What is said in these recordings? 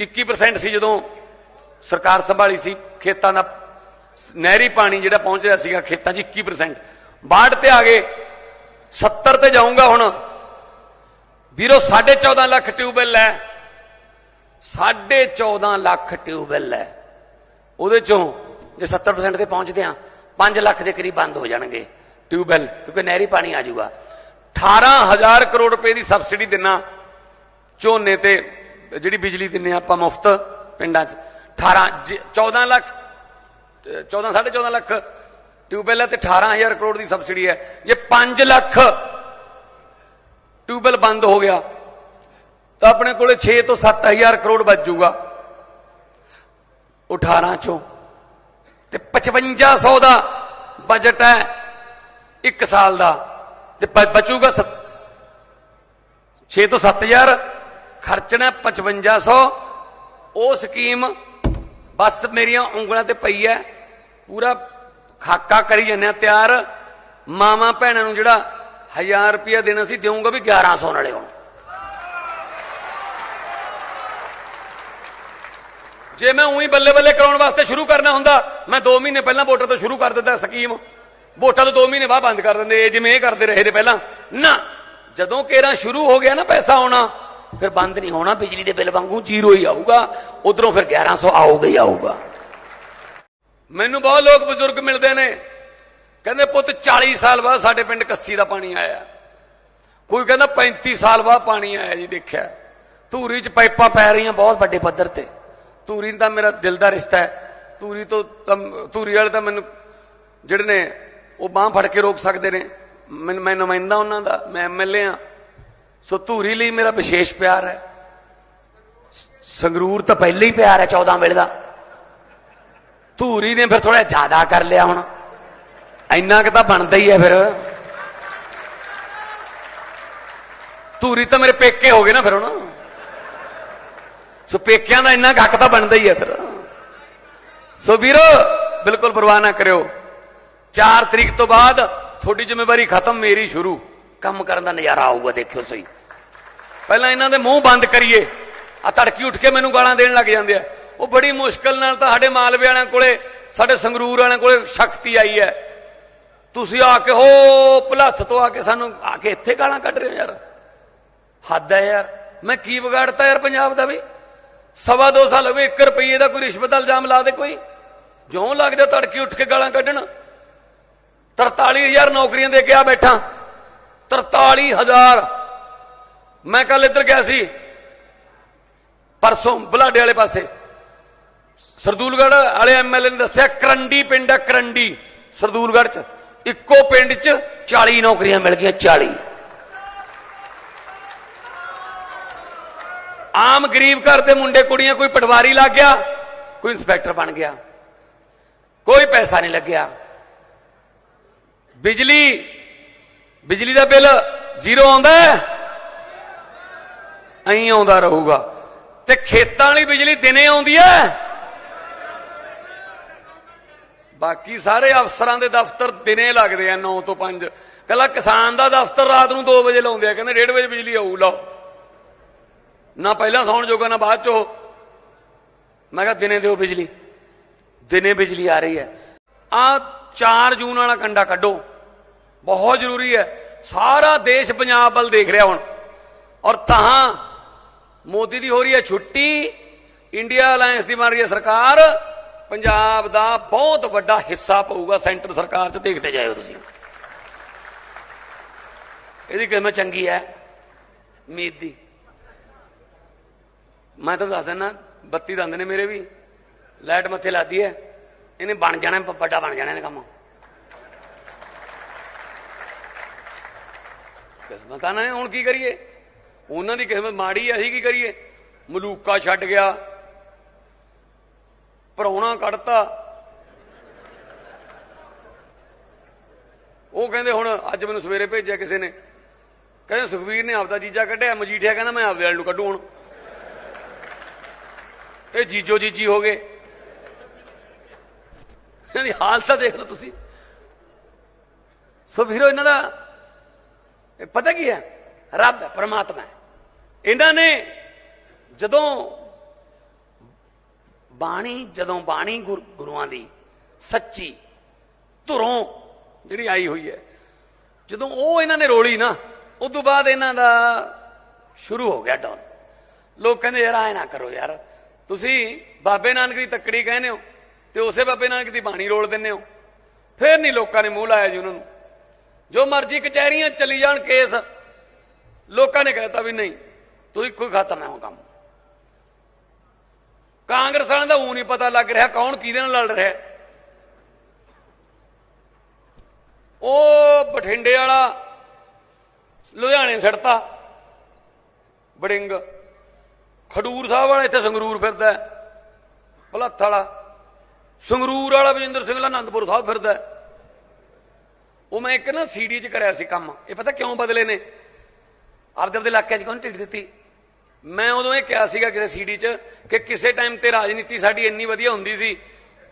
21% ਸੀ ਜਦੋਂ ਸਰਕਾਰ ਸੰਭਾਲੀ ਸੀ, ਖੇਤਾਂ ਦਾ ਨਹਿਰੀ ਪਾਣੀ ਜਿਹੜਾ ਪਹੁੰਚ ਰਿਹਾ ਸੀਗਾ ਖੇਤਾਂ 'ਚ 21% 62 ਤੇ ਆ ਗਏ 70 ਤੇ ਜਾਊਂਗਾ ਹੁਣ। ਵੀਰੋ 14.5 ਲੱਖ ਟਿਊਬਵੈਲ ਹੈ। 14.5 ਲੱਖ ਟਿਊਬਵੈਲ ਹੈ। ਉਹਦੇ ਚੋਂ ਜੇ 70% ਤੇ ਪਹੁੰਚਦੇ ਆ 5 ਲੱਖ ਦੇ ਕਰੀਬ ਬੰਦ ਹੋ ਜਾਣਗੇ ਟਿਊਬਵੈਲ, ਕਿਉਂਕਿ ਨਹਿਰੀ ਪਾਣੀ ਆ ਜਾਊਗਾ। 18000 ਕਰੋੜ ਰੁਪਏ ਦੀ ਸਬਸਿਡੀ ਦਿੰਨਾ ਝੋਨੇ ਤੇ ਜਿਹੜੀ ਬਿਜਲੀ ਦਿੰਨੇ ਆਪਾਂ ਮੁਫਤ ਪਿੰਡਾਂ 'ਚ। 18 ਜੇ 14 ਲੱਖ 14 14.5 ਲੱਖ ਟਿਊਬਵੈਲ ਹੈ ਤੇ 18000 ਕਰੋੜ ਦੀ ਸਬਸਿਡੀ ਹੈ। ਜੇ 5 ਲੱਖ ਟਿਊਬਵੈਲ ਬੰਦ ਹੋ ਗਿਆ, ਤਾਂ ਆਪਣੇ ਕੋਲੇ 6 ਤੋਂ 7000 ਕਰੋੜ ਬਚ ਜਾਊਗਾ। ਉਹ 18 ਚੋਂ ਤੇ 5500 ਦਾ ਬਜਟ ਹੈ ਇੱਕ ਸਾਲ ਦਾ। ਤੇ ਬਚੂਗਾ 6 ਤੋਂ 7000 ਖਰਚਣਾ 5500 ਉਹ ਸਕੀਮ ਬਸ ਮੇਰੀਆਂ ਉਂਗਲਾਂ ਤੇ ਪਈ ਹੈ। ਪੂਰਾ ਖਾਕਾ ਕਰੀ ਜਾਂਦੇ ਆ ਤਿਆਰ। ਮਾਵਾਂ ਭੈਣਾਂ ਨੂੰ ਜਿਹੜਾ 1000 ਰੁਪਇਆ ਦੇਣਾ ਸੀ ਦੇਵਾਂਗਾ ਵੀ 1100 ਨਾਲੇ ਹੁਣ। ਜੇ ਮੈਂ ਉਹੀ ਬੱਲੇ ਬੱਲੇ ਕਰਾਉਣ ਵਾਸਤੇ ਸ਼ੁਰੂ ਕਰਨਾ ਹੁੰਦਾ, ਮੈਂ 2 ਮਹੀਨੇ ਪਹਿਲਾਂ ਵੋਟਰ ਤੋਂ ਸ਼ੁਰੂ ਕਰ ਦਿੰਦਾ ਸਕੀਮ। ਵੋਟਾਂ ਤੋਂ 2 ਮਹੀਨੇ ਬਾਅਦ ਬੰਦ ਕਰ ਦਿੰਦੇ, ਇਹ ਜਿਵੇਂ ਇਹ ਕਰਦੇ ਰਹੇ ਨੇ ਪਹਿਲਾਂ। ਨਾ, ਜਦੋਂ ਕੇਰਾ ਸ਼ੁਰੂ ਹੋ ਗਿਆ ਨਾ ਪੈਸਾ ਆਉਣਾ ਫਿਰ ਬੰਦ ਨਹੀਂ ਹੋਣਾ, ਬਿਜਲੀ ਦੇ ਬਿੱਲ ਵਾਂਗੂ ਜ਼ੀਰੋ ਹੀ ਆਊਗਾ, ਉਧਰੋਂ ਫਿਰ 1100 ਆਊਗਾ ਹੀ ਆਊਗਾ। ਮੈਨੂੰ ਬਹੁਤ ਲੋਕ ਬਜ਼ੁਰਗ ਮਿਲਦੇ ਨੇ, ਕਹਿੰਦੇ ਪੁੱਤ 40 ਸਾਲ ਬਾਅਦ ਸਾਡੇ ਪਿੰਡ ਕੱਸੀ ਦਾ ਪਾਣੀ ਆਇਆ। ਕੋਈ ਕਹਿੰਦਾ 35 ਸਾਲ ਬਾਅਦ ਪਾਣੀ ਆਇਆ ਜੀ, ਦੇਖਿਆ। ਧੂਰੀ 'ਚ ਪਾਈਪਾਂ ਪੈ ਰਹੀਆਂ ਬਹੁਤ ਵੱਡੇ ਪੱਧਰ ਤੇ। ਧੂਰੀ ਨਾਲ ਤਾਂ ਮੇਰਾ ਦਿਲ ਦਾ ਰਿਸ਼ਤਾ ਹੈ। ਧੂਰੀ ਤੋਂ ਧੂਰੀ ਵਾਲੇ ਤਾਂ ਮੈਨੂੰ, ਜਿਹੜੇ ਨੇ ਉਹ ਬਾਹ ਫੜ ਕੇ ਰੋਕ ਸਕਦੇ ਨੇ। ਮੈਂ ਮੈਂ ਨੁਮਾਇੰਦਾ ਉਹਨਾਂ ਦਾ, ਮੈਂ ਐਮਐਲਏ ਆ ਸੋ ਧੂਰੀ ਲਈ ਮੇਰਾ ਵਿਸ਼ੇਸ਼ ਪਿਆਰ ਹੈ। ਸੰਗਰੂਰ ਤਾਂ ਪਹਿਲੇ ਹੀ ਪਿਆਰ ਹੈ 14 ਵੇਲੇ ਦਾ। ਧੂਰੀ ਨੇ ਫਿਰ ਥੋੜਾ ਜ਼ਿਆਦਾ ਕਰ ਲਿਆ ਹੁਣ। ਇੰਨਾ ਕਿ ਤਾਂ ਬਣਦਾ ਹੀ ਹੈ ਫਿਰ। ਧੂਰੀ ਤਾਂ ਮੇਰੇ ਪੇਕੇ ਹੋ ਗਏ ਨਾ ਫਿਰ ਹੁਣ। ਸੋ ਪੇਕਿਆਂ ਦਾ ਇੰਨਾ ਕੁ ਹੱਕ ਤਾਂ ਬਣਦਾ ਹੀ ਹੈ ਫਿਰ। ਸੋ ਵੀਰੋ, ਬਿਲਕੁਲ ਪਰਵਾਹ ਨਾ ਕਰਿਓ। 4 ਤਰੀਕ ਤੋਂ ਬਾਅਦ ਤੁਹਾਡੀ ਜ਼ਿੰਮੇਵਾਰੀ ਖਤਮ, ਮੇਰੀ ਸ਼ੁਰੂ। ਕੰਮ ਕਰਨ ਦਾ ਨਜ਼ਾਰਾ ਆਊਗਾ, ਦੇਖਿਓ ਸਹੀ। ਪਹਿਲਾਂ ਇਹਨਾਂ ਦੇ ਮੂੰਹ ਬੰਦ ਕਰੀਏ। ਆ ਤੜਕੀ ਉੱਠ ਕੇ ਮੈਨੂੰ ਗਾਲਾਂ ਦੇਣ ਲੱਗ ਜਾਂਦੇ ਆ। ਉਹ ਬੜੀ ਮੁਸ਼ਕਲ ਨਾਲ ਤਾਂ ਸਾਡੇ ਮਾਲਵੇ ਵਾਲਿਆਂ ਕੋਲੇ, ਸਾਡੇ ਸੰਗਰੂਰ ਵਾਲਿਆਂ ਕੋਲੇ ਸ਼ਕਤੀ ਆਈ ਹੈ। ਤੁਸੀਂ ਆ ਕੇ ਹੋ, ਭਲੱਥ ਤੋਂ ਆ ਕੇ ਸਾਨੂੰ, ਆ ਕੇ ਇੱਥੇ ਗਾਲਾਂ ਕੱਢ ਰਹੇ ਹੋ ਯਾਰ। ਹੱਦ ਹੈ ਯਾਰ। ਮੈਂ ਕੀ ਵਿਗਾੜਤਾ ਯਾਰ ਪੰਜਾਬ ਦਾ ਵੀ? ਸਵਾ ਦੋ ਸਾਲ ਹੋ ਗਏ 1 ਰੁਪਏ ਦਾ ਕੋਈ ਰਿਸ਼ਵਤ ਦਾ ਇਲਜ਼ਾਮ ਲਾ ਦੇ ਕੋਈ? ਜਿਉਂ ਲੱਗਦਾ ਤੜਕੀ ਉੱਠ ਕੇ ਗਾਲਾਂ ਕੱਢਣ। 43000 ਨੌਕਰੀਆਂ ਦੇ ਕੇ ਆ ਬੈਠਾ। 43000 ਮੈਂ ਕੱਲ ਇੱਧਰ ਗਿਆ ਸੀ। ਪਰਸੋਂ ਬੁਲਾਡੇ ਵਾਲੇ ਪਾਸੇ। ਸਰਦੂਲਗੜ੍ਹ ਵਾਲੇ ਐਮਐਲਏ ਨੇ ਦੱਸਿਆ, ਕਰੰਡੀ ਪਿੰਡ ਹੈ ਕਰੰਡੀ। ਸਰਦੂਲਗੜ੍ਹ ਚ। ਇੱਕੋ ਪਿੰਡ ਚ 40 ਨੌਕਰੀਆਂ ਮਿਲ ਗਈਆਂ 40 ਆਮ ਗਰੀਬ ਘਰ ਦੇ ਮੁੰਡੇ, ਕੁੜੀਆਂ, ਕੋਈ ਪਟਵਾਰੀ ਲੱਗ ਗਿਆ, ਕੋਈ ਇੰਸਪੈਕਟਰ ਬਣ ਗਿਆ। ਕੋਈ ਪੈਸਾ ਨਹੀਂ ਲੱਗਿਆ। ਬਿਜਲੀ ਬਿਜਲੀ ਦਾ ਬਿੱਲ ਜ਼ੀਰੋ ਆਉਂਦਾ ਹੈ। ਐਂ ਆਉਂਦਾ ਰਹੂਗਾ। ਤੇ ਖੇਤਾਂ ਵਾਲੀ ਬਿਜਲੀ ਦਿਨੇ ਆਉਂਦੀ ਹੈ ਬਾਕੀ ਸਾਰੇ ਅਫਸਰਾਂ ਦੇ ਦਫ਼ਤਰ ਦਿਨੇ ਲੱਗਦੇ ਆ 9 ਤੋਂ 5 ਕੱਲਾ ਕਿਸਾਨ ਦਾ ਦਫ਼ਤਰ ਰਾਤ ਨੂੰ 2 ਵਜੇ ਲਾਉਂਦੇ ਆ, ਕਹਿੰਦੇ 1:30 ਵਜੇ ਬਿਜਲੀ ਆਊ, ਲਾਓ। ਨਾ ਪਹਿਲਾਂ ਸੌਣ ਜੋਗਾ, ਨਾ ਬਾਅਦ ਚੋ। ਮੈਂ ਕਿਹਾ ਦਿਨੇ ਦਿਓ ਬਿਜਲੀ। ਦਿਨੇ ਬਿਜਲੀ ਆ ਰਹੀ ਹੈ ਆ 4 ਜੂਨ ਵਾਲਾ ਕੰਡਾ ਕੱਢੋ। ਬਹੁਤ ਜ਼ਰੂਰੀ ਹੈ ਸਾਰਾ ਦੇਸ਼ ਪੰਜਾਬ ਵੱਲ ਦੇਖ ਰਿਹਾ ਹੁਣ। ਔਰ ਤਾਂ ਮੋਦੀ ਦੀ ਹੋ ਰਹੀ ਹੈ ਛੁੱਟੀ ਇੰਡੀਆ ਅਲਾਈਅੰਸ ਦੀ ਬਣ ਰਹੀ ਹੈ ਸਰਕਾਰ ਪੰਜਾਬ ਦਾ ਬਹੁਤ ਵੱਡਾ ਹਿੱਸਾ ਪਊਗਾ ਸੈਂਟਰ ਸਰਕਾਰ 'ਚ ਦੇਖਦੇ ਜਾਇਓ ਤੁਸੀਂ ਇਹਦੀ ਕਿਸਮਤ ਚੰਗੀ ਹੈ ਉਮੀਦ ਦੀ ਮੈਂ ਤਾਂ ਦੱਸ ਦਿੰਦਾ ਬੱਤੀ ਦੰਦ ਨੇ ਮੇਰੇ ਵੀ ਲਾਈਟ ਮੱਥੇ ਲਾਦੀ ਹੈ ਇਹਨੇ ਬਣ ਜਾਣਾ ਵੱਡਾ ਬਣ ਜਾਣਾ ਇਹਨੇ ਕੰਮ ਕਿਸਮਤ ਆ ਨਾ ਹੁਣ ਕੀ ਕਰੀਏ ਉਹਨਾਂ ਦੀ ਕਿਸਮਤ ਮਾੜੀ ਅਸੀਂ ਕੀ ਕਰੀਏ? ਮਲੂਕਾ ਛੱਡ ਗਿਆ। ਪਰੌਣਾ ਕੱਢਤਾ। ਉਹ ਕਹਿੰਦੇ ਹੁਣ ਅੱਜ ਮੈਨੂੰ ਸਵੇਰੇ ਭੇਜਿਆ ਕਿਸੇ ਨੇ। ਕਹਿੰਦੇ ਸੁਖਵੀਰ ਨੇ ਆਪਦਾ ਜੀਜਾ ਕੱਢਿਆ, ਮਜੀਠਿਆ ਕਹਿੰਦਾ ਮੈਂ ਆਪਦੇ ਵਾਲ ਨੂੰ ਕੱਢੂ ਹੁਣ। ਇਹ ਜੀਜੋ ਜੀਜੀ ਹੋ ਗਏ। ਇਹਦੀ ਹਾਲਤ ਦੇਖ ਲਓ ਤੁਸੀਂ। ਸੋ ਇਹਨਾਂ ਦਾ ਪਤਾ ਕੀ ਹੈ? ਰੱਬ ਹੈ, ਪਰਮਾਤਮਾ ਹੈ। ਇਹਨਾਂ ਨੇ ਜਦੋਂ ਬਾਣੀ ਜਦੋਂ ਬਾਣੀ ਗੁਰ- ਗੁਰੂਆਂ ਦੀ ਸੱਚੀ ਧੁਰੋਂ ਜਿਹੜੀ ਆਈ ਹੋਈ ਹੈ, ਜਦੋਂ ਉਹ ਇਹਨਾਂ ਨੇ ਰੋਲੀ ਨਾ, ਉਸ ਤੋਂ ਬਾਅਦ ਇਹਨਾਂ ਦਾ ਸ਼ੁਰੂ ਹੋ ਗਿਆ ਡਾਊਨ। ਲੋਕ ਕਹਿੰਦੇ, ਯਾਰ ਐ ਨਾ ਕਰੋ ਯਾਰ। ਤੁਸੀਂ ਬਾਬੇ ਨਾਨਕ ਦੀ ਤੱਕੜੀ ਕਹਿੰਦੇ ਹੋ ਤੇ ਉਸੇ ਬਾਬੇ ਨਾਨਕ ਦੀ ਬਾਣੀ ਰੋਲ ਦਿੰਦੇ ਹੋ। ਫੇਰ ਨਹੀਂ ਲੋਕਾਂ ਨੇ ਮੂੰਹ ਲਾਇਆ ਜੀ ਉਹਨਾਂ ਨੂੰ। ਜੋ ਮਰਜ਼ੀ ਕਚਹਿਰੀਆਂ 'ਚ ਚੱਲੀ ਜਾਣ ਕੇਸ, ਲੋਕਾਂ ਨੇ ਕਹਿਤਾ ਵੀ ਨਹੀਂ। ਤੁਸੀਂ ਕੋਈ ਖਤਮ ਹੈ ਉਹ ਕੰਮ। ਕਾਂਗਰਸ ਵਾਲਿਆਂ ਦਾ ਉਹ ਨਹੀਂ ਪਤਾ ਲੱਗ ਰਿਹਾ ਕੌਣ ਕਿਹਦੇ ਨਾਲ ਲੜ ਰਿਹਾ। ਉਹ ਬਠਿੰਡੇ ਵਾਲਾ ਲੁਧਿਆਣੇ ਸੜਤਾ। ਬੜਿੰਗ ਖਡੂਰ ਸਾਹਿਬ ਵਾਲਾ ਇੱਥੇ ਸੰਗਰੂਰ ਫਿਰਦਾ। ਹੈ। ਭਲੱਥ ਵਾਲਾ। ਸੰਗਰੂਰ ਵਾਲਾ ਵਜਿੰਦਰ ਸਿੰਘ ਆਨੰਦਪੁਰ ਸਾਹਿਬ ਫਿਰਦਾ। ਉਹ ਮੈਂ ਇੱਕ ਨਾ ਸੀਡੀ 'ਚ ਕਰਿਆ ਸੀ ਕੰਮ। ਇਹ ਪਤਾ ਕਿਉਂ ਬਦਲੇ ਨੇ? ਆਪਦੇ ਆਪਦੇ ਇਲਾਕੇ 'ਚ ਕੌਣ ਢਿੱਡ ਦਿੱਤੀ? ਮੈਂ ਉਦੋਂ ਇਹ ਕਿਹਾ ਸੀਗਾ ਕਿਸੇ ਸੀਡੀ 'ਚ ਕਿ ਕਿਸੇ ਟਾਈਮ ਤੇ ਰਾਜਨੀਤੀ ਸਾਡੀ ਇੰਨੀ ਵਧੀਆ ਹੁੰਦੀ ਸੀ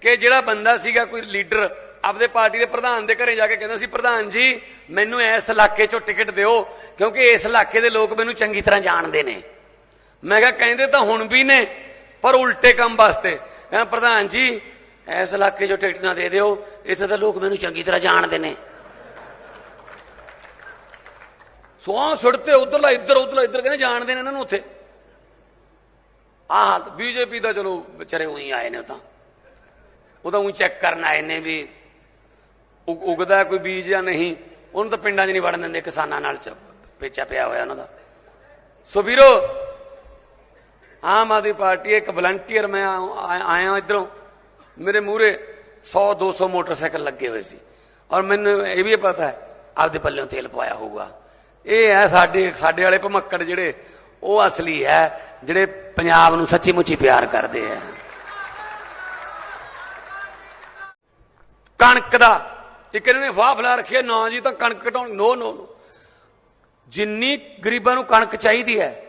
ਕਿ ਜਿਹੜਾ ਬੰਦਾ ਸੀਗਾ ਕੋਈ ਲੀਡਰ ਆਪਦੇ ਪਾਰਟੀ ਦੇ ਪ੍ਰਧਾਨ ਦੇ ਘਰੇ ਜਾ ਕੇ ਕਹਿੰਦਾ ਸੀ, ਪ੍ਰਧਾਨ ਜੀ, ਮੈਨੂੰ ਇਸ ਇਲਾਕੇ 'ਚੋਂ ਟਿਕਟ ਦਿਓ, ਕਿਉਂਕਿ ਇਸ ਇਲਾਕੇ ਦੇ ਲੋਕ ਮੈਨੂੰ ਚੰਗੀ ਤਰ੍ਹਾਂ ਜਾਣਦੇ ਨੇ। ਮੈਂ ਕਿਹਾ, ਕਹਿੰਦੇ ਤਾਂ ਹੁਣ ਵੀ ਨੇ, ਪਰ ਉਲਟੇ ਕੰਮ ਵਾਸਤੇ। ਕਹਿੰਦਾ ਪ੍ਰਧਾਨ ਜੀ, ਇਸ ਇਲਾਕੇ 'ਚੋਂ ਟਿਕਟ ਨਾ ਦੇ ਦਿਓ, ਇੱਥੇ ਤਾਂ ਲੋਕ ਮੈਨੂੰ ਚੰਗੀ ਤਰ੍ਹਾਂ ਜਾਣਦੇ ਨੇ। ਸੋਹਾਂ ਸੁੱਟਤੇ ਉਧਰਲਾ ਇੱਧਰ ਉਧਰਲਾ ਇੱਧਰ, ਕਹਿੰਦੇ ਜਾਣਦੇ ਨੇ ਇਹਨਾਂ ਨੂੰ ਉੱਥੇ। ਆਹ ਬੀਜੇਪੀ ਦਾ ਚਲੋ ਵਿਚਾਰੇ ਉਹੀ ਆਏ ਨੇ ਤਾਂ। ਉਹ ਤਾਂ ਉਹੀ ਚੈੱਕ ਕਰਨ ਆਏ ਨੇ ਵੀ ਉਗ- ਉਗਦਾ ਕੋਈ ਬੀਜ ਜਾਂ ਨਹੀਂ। ਉਹਨੂੰ ਤਾਂ ਪਿੰਡਾਂ 'ਚ ਨਹੀਂ ਵੜਨ ਦਿੰਦੇ ਕਿਸਾਨਾਂ ਨਾਲ ਪੇਚਾ ਪਿਆ ਹੋਇਆ ਉਹਨਾਂ ਦਾ। ਸੋ ਵੀਰੋ, ਆਮ ਆਦਮੀ ਪਾਰਟੀ ਇੱਕ ਵਲੰਟੀਅਰ ਮੈਂ ਆਇਆ ਇਧਰੋਂ। ਮੇਰੇ ਮੂਹਰੇ 100 200 ਮੋਟਰਸਾਈਕਲ ਲੱਗੇ ਹੋਏ ਸੀ। ਔਰ ਮੈਨੂੰ ਇਹ ਵੀ ਪਤਾ ਹੈ, ਆਪਦੇ ਪੱਲਿਓਂ ਤੇਲ ਪਵਾਇਆ ਹੋਊਗਾ। ਇਹ ਹੈ ਸਾਡੇ ਸਾਡੇ ਵਾਲੇ ਭਮੱਕੜ ਜਿਹੜੇ ਉਹ ਅਸਲੀ ਹੈ ਜਿਹੜੇ ਪੰਜਾਬ ਨੂੰ ਸੱਚੀ ਮੁੱਚੀ ਪਿਆਰ ਕਰਦੇ ਆ। ਕਣਕ ਦਾ, ਇੱਕ ਇਹਨਾਂ ਨੇ ਵਾਹ ਫਲਾ ਰੱਖਿਆ ਨਾ ਜੀ ਤਾਂ ਕਣਕ ਘਟਾਉਣ ਨੋ ਨੋ ਨੋ। ਜਿੰਨੀ ਗਰੀਬਾਂ ਨੂੰ ਕਣਕ ਚਾਹੀਦੀ ਹੈ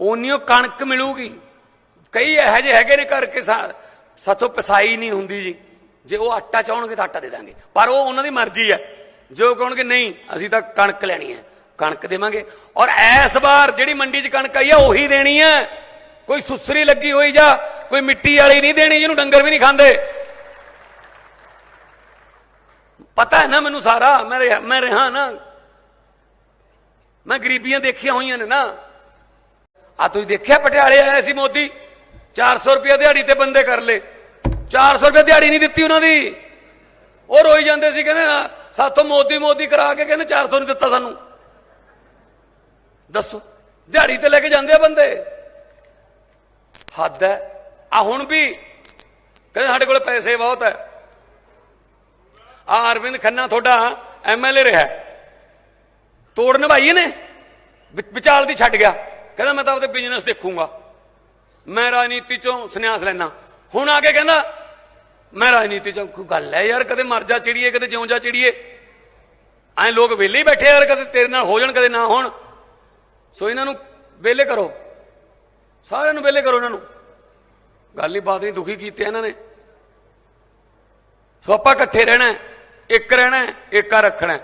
ਓਨੀ ਉਹ ਕਣਕ ਮਿਲੂਗੀ। ਕਈ ਇਹੋ ਜਿਹੇ ਹੈਗੇ ਨੇ ਘਰ ਕੇ ਸਾ- ਸਾਥੋਂ ਪਸਾਈ ਨਹੀਂ ਹੁੰਦੀ ਜੀ। ਜੇ ਉਹ ਆਟਾ ਚਾਹਣਗੇ ਤਾਂ ਆਟਾ ਦੇ ਦਾਂਗੇ। ਪਰ ਉਹ ਉਹਨਾਂ ਦੀ ਮਰਜ਼ੀ ਹੈ। ਜੋ ਕਹਣਗੇ, ਨਹੀਂ, ਅਸੀਂ ਤਾਂ ਕਣਕ ਲੈਣੀ ਹੈ। ਕਣਕ ਦੇਵਾਂਗੇ। ਔਰ ਇਸ ਵਾਰ ਜਿਹੜੀ ਮੰਡੀ 'ਚ ਕਣਕ ਆਈ ਆ ਉਹੀ ਦੇਣੀ ਹੈ ਕੋਈ ਸੁਸਰੀ ਲੱਗੀ ਹੋਈ ਜਾਂ ਕੋਈ ਮਿੱਟੀ ਵਾਲੀ ਨਹੀਂ ਦੇਣੀ ਜਿਹਨੂੰ ਡੰਗਰ ਵੀ ਨਹੀਂ ਖਾਂਦੇ। ਪਤਾ ਹੈ ਨਾ ਮੈਨੂੰ ਸਾਰਾ ਮੈਂ ਰਿਹਾ- ਮੈਂ ਰਿਹਾ ਨਾ। ਮੈਂ ਗਰੀਬੀਆਂ ਦੇਖੀਆਂ ਹੋਈਆਂ ਨੇ ਨਾ। ਆ ਤੁਸੀਂ ਦੇਖਿਆ ਪਟਿਆਲੇ ਆਇਆ ਸੀ ਮੋਦੀ? 400 ਰੁਪਏ ਦਿਹਾੜੀ ਤੇ ਬੰਦੇ ਕਰ ਲੇ 400 ਰੁਪਏ ਦਿਹਾੜੀ ਨਹੀਂ ਦਿੱਤੀ ਉਹਨਾਂ ਦੀ। ਉਹ ਰੋਈ ਜਾਂਦੇ ਸੀ ਕਹਿੰਦੇ ਆ, ਸਾਥੋਂ ਮੋਦੀ ਮੋਦੀ ਕਰਾ ਕੇ ਕਹਿੰਦੇ 400 ਨਹੀਂ ਦਿੱਤਾ ਸਾਨੂੰ। ਦੱਸੋ, ਦਿਹਾੜੀ ਤੇ ਲੈ ਕੇ ਜਾਂਦੇ ਆ ਬੰਦੇ? ਹੱਦ ਹੈ ਆ ਹੁਣ ਵੀ ਕਹਿੰਦੇ ਸਾਡੇ ਕੋਲ ਪੈਸੇ ਬਹੁਤ ਹੈ ਆ ਅਰਵਿੰਦ ਖੰਨਾ ਤੁਹਾਡਾ ਐਮਐਲਏ ਰਿਹਾ। ਤੋੜ ਨਿਭਾਈ ਨੇ ਵਿਚਾਲ ਦੀ ਛੱਡ ਗਿਆ। ਕਹਿੰਦਾ ਮੈਂ ਤਾਂ ਆਪਦੇ ਬਿਜ਼ਨਸ ਦੇਖੂੰਗਾ। ਮੈਂ ਰਾਜਨੀਤੀ ਚੋਂ ਸੰਨਿਆਸ ਲੈਣਾ ਹੁਣ ਆ ਕੇ ਕਹਿੰਦਾ, ਮੈਂ ਰਾਜਨੀਤੀ ਚੋਂ ਕੋਈ ਗੱਲ ਹੈ ਯਾਰ, ਕਦੇ ਮਰ ਜਾ ਚਿੜੀਏ, ਕਦੇ ਜਿਉਂ ਜਾ ਚਿੜੀਏ। ਐਂ ਲੋਕ ਵਿਹਲੇ ਹੀ ਬੈਠੇ ਯਾਰ, ਕਦੇ ਤੇਰੇ ਨਾਲ ਹੋ ਜਾਣ, ਕਦੇ ਨਾ ਹੋਣ। ਸੋ ਇਹਨਾਂ ਨੂੰ ਵਿਹਲੇ ਕਰੋ। ਸਾਰਿਆਂ ਨੂੰ ਵਿਹਲੇ ਕਰੋ ਇਹਨਾਂ ਨੂੰ। ਗੱਲ ਹੀ ਬਾਤ ਨਹੀਂ, ਦੁਖੀ ਕੀਤੇ ਇਹਨਾਂ ਨੇ। ਸੋ ਆਪਾਂ ਇਕੱਠੇ ਰਹਿਣਾ ਇੱਕ ਰਹਿਣਾ ਏਕਾ ਰੱਖਣਾ